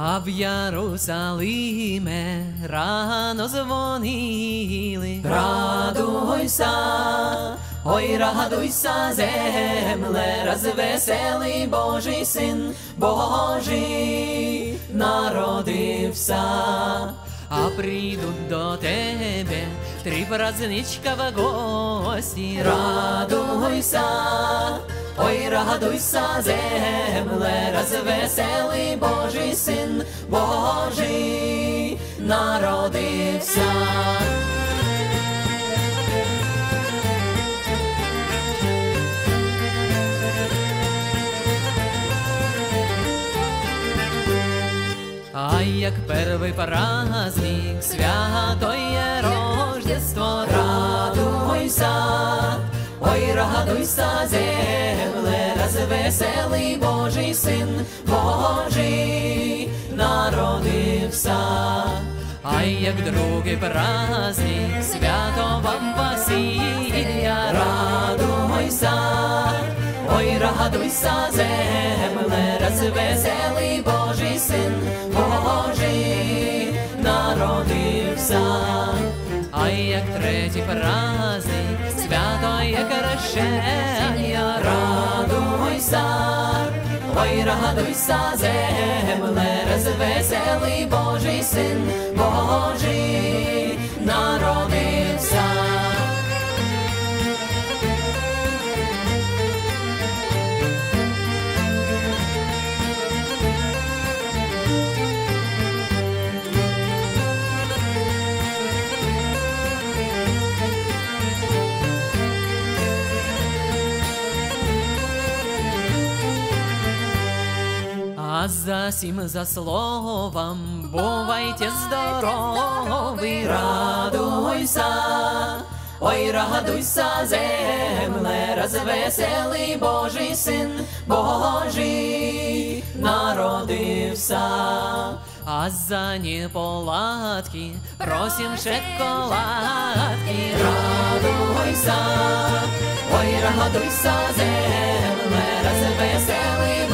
в Єрусалиме рано дзвонили. Радуйся, ой, радуйся, земле, розвеселий Божий син, Божий народився. А прийдуть до тебе три праздничка в гості. Радуйся, радуйся, земле, розвеселий Божий син, Божий народився. А як перший праздник, святое Рождество, Радуйся, ой, радуйся, земле, розвеселий Божий син, Божий народився. а як другий праздник, святого Василія, Радуйся, ой, радуйся, земле, розвеселий Божий син, Божий народився. а як третій праздник, святое крещення, Радуйся, ой, радуйся, земле, розвеселий Божий син, Божий народився. А за сім за словом, бувайте здорові, Радуйся, ой, радуйся, земле, розвеселий Божий син, Божий народився. а за неполадки просим шоколадки. Радуйся, ой, радуйся, земле, розвеселий